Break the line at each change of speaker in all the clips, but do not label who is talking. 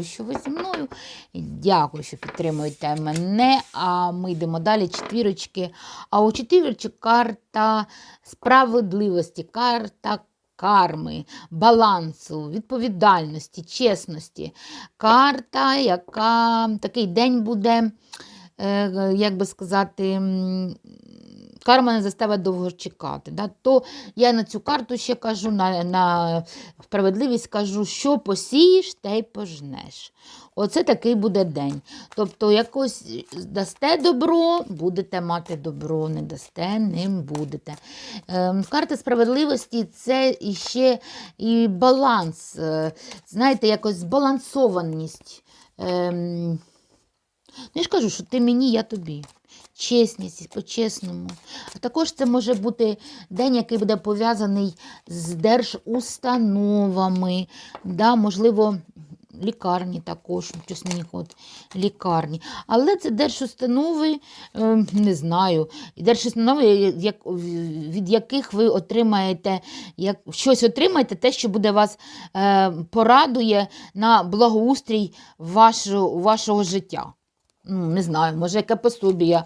що ви зі мною. Дякую, що підтримуєте мене. А ми йдемо далі. Четвірочки. А у четвірочок карта справедливості, карта карми, балансу, відповідальності, чесності. Карта, яка такий день буде, е, як би сказати, карма не заставить довго чекати. Да? То я на цю карту ще кажу, на, на справедливість кажу, що посієш, те й пожнеш. Оце такий буде день. Тобто, якось дасте добро, будете мати добро, не дасте, ним будете. Ем, карта справедливості це іще і баланс. е, Знаєте, якось збалансованість. Ем, ну, я ж кажу, що ти мені, я тобі. Чесність, по-чесному. А також це може бути день, який буде пов'язаний з держустановами, да, можливо, лікарні також, мені от лікарні. Але це держустанови, е, не знаю, держустанови, від яких ви отримаєте, як, щось отримаєте, те, що буде вас е, порадує на благоустрій вашого, вашого життя. Ну, не знаю, може, яке пособія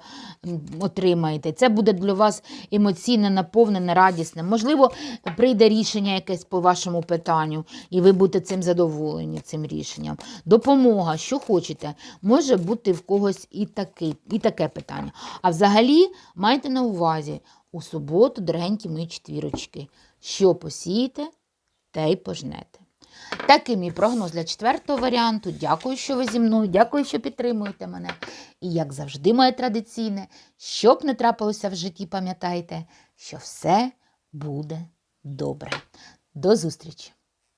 отримаєте. Це буде для вас емоційно наповнене, радісне. Можливо, прийде рішення якесь по вашому питанню, і ви будете цим задоволені, цим рішенням. Допомога, що хочете, може бути в когось і, такий, і таке питання. А взагалі, майте на увазі, у суботу, дорогенькі мої четвірочки, що посієте, те й пожнете. Такий мій прогноз для четвертого варіанту. Дякую, що ви зі мною, дякую, що підтримуєте мене. І, як завжди, моє традиційне, що б не трапилося в житті, пам'ятайте, що все буде добре. До зустрічі!